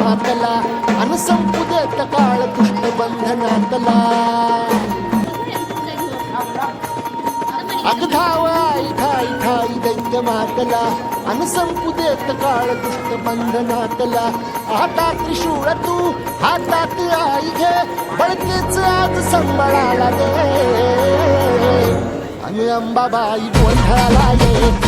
मातला अनसंपू देत काळ कृष्ण बंधनातला अगधावा इथाई थाई दैत्य मातला अनसंपू देत काळ कृष्ण बंधनातला हातात त्रिशूळ तू हातात आई घे बळकेच आणि अंबाबाई बोलला